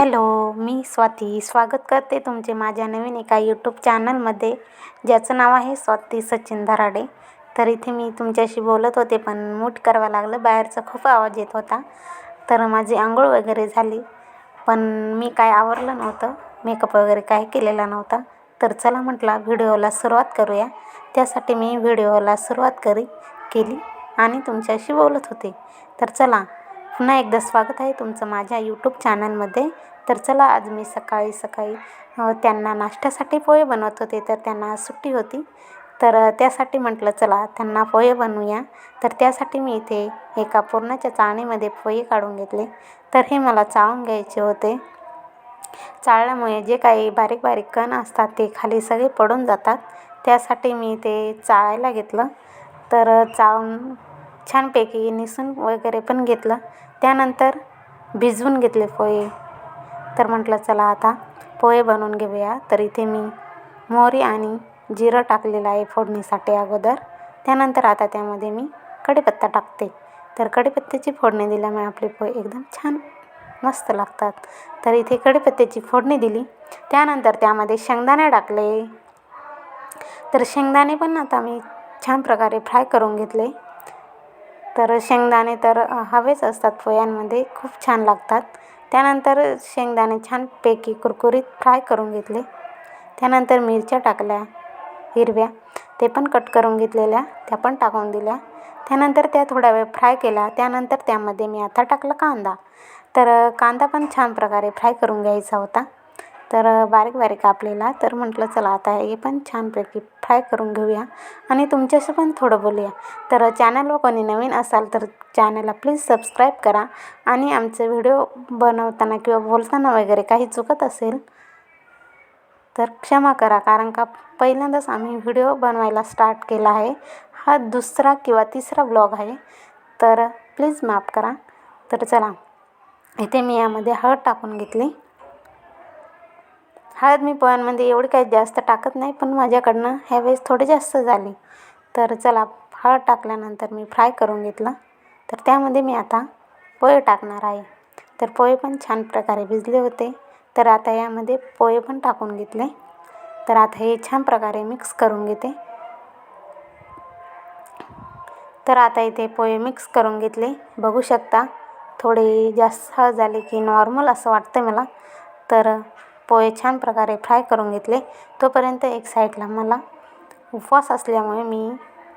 Hello मी स्वाती. स्वागत करते तुमचे माझ्या नवीन एका यूट्यूब चॅनलमध्ये ज्याचं नाव आहे स्वाती सचिन धराडे. तर इथे मी तुमच्याशी बोलत होते पण मूट करावं लागलं. बाहेरचा खूप आवाज येत होता. तर माझी आंघोळ वगैरे झाली. पण मी काय आवरलं नव्हतं. मेकअप वगैरे काही केलेला नव्हता. तर चला म्हटला व्हिडिओला सुरुवात करूया. त्यासाठी मी व्हिडिओला सुरुवात करी केली आणि तुमच्याशी बोलत होते. तर चला पुन्हा एकदा स्वागत आहे तुमचं माझ्या यूट्यूब चॅनलमध्ये तर चला आज मी सकाळी सकाळी त्यांना नाश्त्यासाठी पोहे बनवत होते तर त्यांना सुट्टी होती. तर त्यासाठी म्हटलं चला त्यांना पोहे बनवूया. तर त्यासाठी मी इथे एका पुरणाच्या चाळणीमध्ये पोहे काढून घेतले. तर हे मला चाळून घ्यायचे होते. चाळल्यामुळे जे काही बारीक बारीक कण असतात ते खाली सगळे पडून जातात. त्यासाठी मी ते चाळायला घेतलं. तर चाळून छानपैकी निसून वगैरे पण घेतलं. त्यानंतर भिजवून घेतले पोहे. तर म्हटलं चला आता पोहे बनवून घेऊया. तर इथे मी मोहरी आणि जिरं टाकलेलं आहे फोडणीसाठी अगोदर. त्यानंतर आता त्यामध्ये मी कढीपत्ता टाकते. तर कढीपत्त्याची फोडणी दिल्यामुळे आपले पोहे एकदम छान मस्त लागतात. तर इथे कढीपत्त्याची फोडणी दिली. त्यानंतर त्यामध्ये शेंगदाणे टाकले. तर शेंगदाणे पण आता मी छान प्रकारे फ्राय करून घेतले. तर शेंगदाणे तर हवेच असतात पोह्यांमध्ये खूप छान लागतात. त्यानंतर शेंगदाणे छानपैकी कुरकुरीत फ्राय करून घेतले. त्यानंतर मिरच्या टाकल्या हिरव्या. ते पण कट करून घेतलेल्या त्या पण टाकून दिल्या. त्यानंतर त्या थोड्या वेळ फ्राय केल्या त्यानंतर त्यामध्ये मी आता टाकला कांदा. तर कांदा पण छान प्रकारे फ्राय करून घ्यायचा होता. तर बारीक बारीक कापलेला. तर म्हटलं चला आता हे पण छानपैकी फ्राय करून घेऊया आणि तुमच्याशी पण थोडं बोलूया. तर चॅनलवर कोणी नवीन असाल तर चॅनलला प्लीज सबस्क्राईब करा आणि आमचे व्हिडिओ बनवताना किंवा बोलताना वगैरे काही चुकत असेल तर क्षमा करा कारण का पहिल्यांदाच आम्ही व्हिडिओ बनवायला स्टार्ट केला आहे. हा दुसरा किंवा तिसरा ब्लॉग आहे. तर प्लीज माफ करा. तर चला इथे मी यामध्ये हळद टाकून घेतली. हळद मी पोह्यांमध्ये म्हणजे एवढी काही जास्त टाकत नाही पण माझ्याकडनं ह्यावेळेस थोडी जास्त झाली. तर चला हळद टाकल्यानंतर मी फ्राय करून घेतलं. तर त्यामध्ये मी आता पोहे टाकणार आहे. तर पोहे पण छान प्रकारे भिजले होते. तर आता यामध्ये पोहे पण टाकून घेतले. तर आता हे छान प्रकारे मिक्स करून घेते. तर आता इथे पोहे मिक्स करून घेतले. बघू शकता थोडे जास्त झाले की नॉर्मल असं वाटतं मला. तर पोहे छान प्रकारे फ्राय करून घेतले. तोपर्यंत एक साईडला मला उपवास असल्यामुळे मी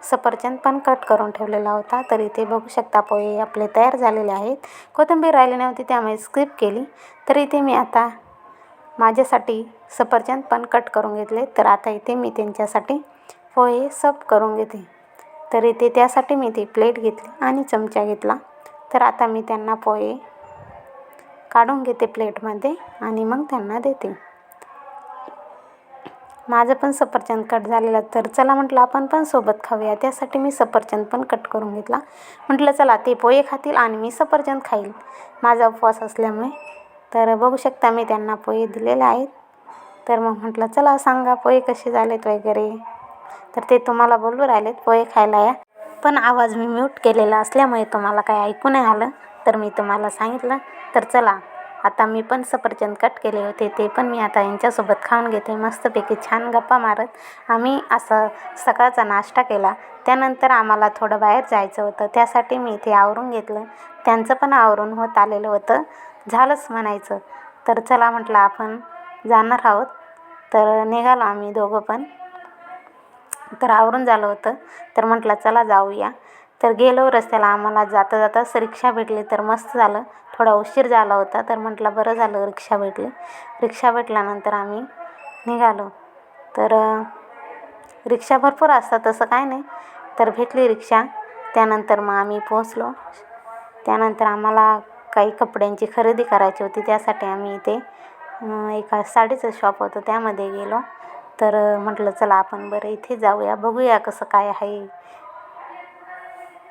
सफरचंद पण कट करून ठेवलेला होता. तर इथे बघू शकता पोहे आपले तयार झालेले आहेत. कोथिंबीर राहिली नव्हती त्यामुळे स्किप केली. तर इथे मी आता माझ्यासाठी सफरचंद पण कट करून घेतले. तर आता इथे मी त्यांच्यासाठी पोहे सब करून घेते. तर इथे त्यासाठी मी ती प्लेट घेतली आणि चमचा घेतला. तर आता मी त्यांना पोहे काढून घेते प्लेटमध्ये आणि मग त्यांना देते. माझं पण सफरचंद कट झालेला तर चला म्हटलं आपण पण सोबत खाऊया. त्यासाठी मी सफरचंद पण कट करून घेतला. म्हटलं चला ते पोहे खातील आणि मी सफरचंद खाईल. माझा उपवास असल्यामुळे. तर बघू शकता मी त्यांना पोहे दिलेले आहेत. तर मग म्हटलं चला सांगा पोहे कसे झालेत वगैरे. तर ते तुम्हाला बोलू राहिलेत पोहे खायला या. पण आवाज मी म्यूट केलेला असल्यामुळे तुम्हाला काही ऐकू नाही आलं. तर मी तुम्हाला सांगितलं. तर चला आता मी पण सफरचंद कट केले होते ते पण मी आता यांच्यासोबत खाऊन घेते. मस्तपैकी छान गप्पा मारत आम्ही असं सकाळचा नाश्ता केला. त्यानंतर आम्हाला थोडं बाहेर जायचं होतं. त्यासाठी मी इथे आवरून घेतलं. त्यांचं पण आवरून होत आलेलं होतं. झालंच म्हणायचं. तर चला म्हटलं आपण जाणार आहोत. तर निघालो आम्ही दोघं पण. तर आवरून झालं होतं. तर म्हटलं चला जाऊया. तर गेलो रस्त्याला. आम्हाला जाता जाताच रिक्षा भेटली तर मस्त झालं. थोडा उशीर झाला होता तर म्हटलं बरं झालं रिक्षा भेटली. रिक्षा भेटल्यानंतर आम्ही निघालो. तर रिक्षा भरपूर असतात तसं काय नाही. तर भेटली रिक्षा. त्यानंतर मग आम्ही पोहोचलो. त्यानंतर आम्हाला काही कपड्यांची खरेदी करायची होती. त्यासाठी आम्ही इथे एका साडीचं शॉप होतं. त्यामध्ये गेलो. तर म्हटलं चला आपण बरं इथे जाऊया. बघूया कसं काय आहे.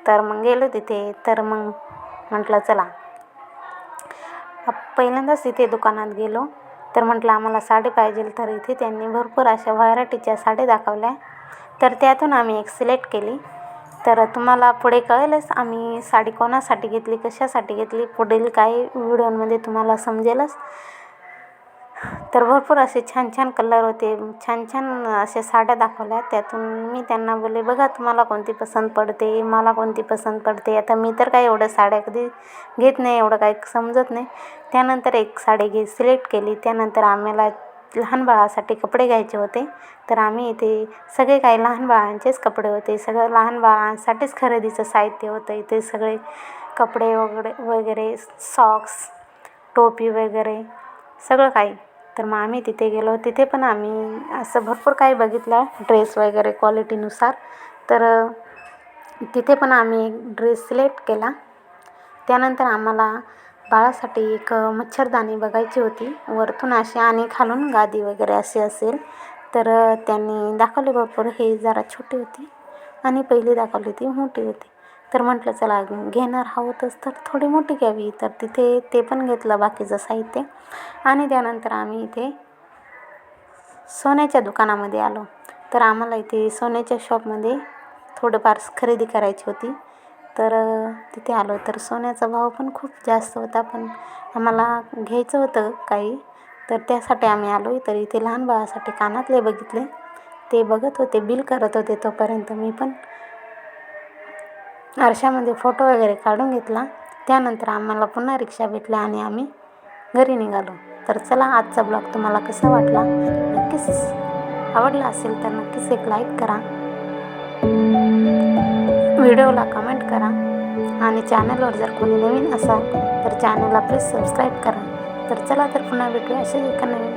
तर मग गेलो तिथे. तर मग म्हटलं चला. पहिल्यांदाच इथे दुकानात गेलो. तर म्हटलं आम्हाला साडी पाहिजे. तर इथे त्यांनी भरपूर अशा व्हरायटीच्या साड्या दाखवल्या. तर त्यातून आम्ही एक सिलेक्ट केली. तर तुम्हाला पुढे कळेलच आम्ही साडी कोणासाठी घेतली कशासाठी घेतली. पुढील काही व्हिडिओमध्ये तुम्हाला समजेलच. तर भरपूर असे छान छान कलर होते. छान छान अशा साड्या दाखवल्या. त्यातून मी त्यांना बोलले बघा तुम्हाला कोणती पसंत पडते? मला कोणती पसंत पडते? आता मी तर काय एवढ्या साड्या कधी घेत नाही एवढं काही समजत नाही. त्यानंतर एक साडी घे सिलेक्ट केली. त्यानंतर आम्हाला लहान बाळासाठी कपडे घ्यायचे होते. तर आम्ही इथे सगळे काही लहान बाळांचेच कपडे होते. सगळं लहान बाळांसाठीच खरेदीचं साहित्य होतं. इथे सगळे कपडे वगैरे वगैरे सॉक्स टोपी वगैरे सगळं काही. तर मग आम्ही तिथे गेलो. तिथे पण आम्ही असं भरपूर काही बघितलं ड्रेस वगैरे क्वालिटीनुसार तर तिथे पण आम्ही एक ड्रेस सिलेक्ट केला. त्यानंतर आम्हाला बाळासाठी एक मच्छरदाणी बघायची होती. वरतून अशी आणि खालून गादी वगैरे अशी असेल. तर त्यांनी दाखवली भरपूर. हे जरा छोटी होती आणि पहिली दाखवली ती मोठी होती. तर म्हटलं चला घेणार आहोतच तर थोडी मोठी घ्यावी. तर तिथे ते पण घेतलं बाकीचं साहित्य. आणि त्यानंतर आम्ही इथे सोन्याच्या दुकानामध्ये आलो. तर आम्हाला इथे सोन्याच्या शॉपमध्ये थोडंफार खरेदी करायची होती. तर तिथे आलो. तर सोन्याचा भाव पण खूप जास्त होता पण आम्हाला घ्यायचं होतं काही. तर त्यासाठी आम्ही आलो तर इथे लहान बाळासाठी कानातले बघितले. ते बघत होते बिल करत होते तोपर्यंत. मी पण आरशामध्ये फोटो वगैरे काढून घेतला. त्यानंतर आम्हाला पुन्हा रिक्षा भेटल्या आणि आम्ही घरी निघालो. तर चला आजचा ब्लॉग तुम्हाला कसा वाटला? नक्कीच आवडला असेल तर नक्कीच एक लाईक करा. व्हिडिओला कमेंट करा. आणि चॅनलवर जर कोणी नवीन असाल तर चॅनलला प्लीज सबस्क्राईब करा. तर चला तर पुन्हा भेटूया. असेच एका नवीन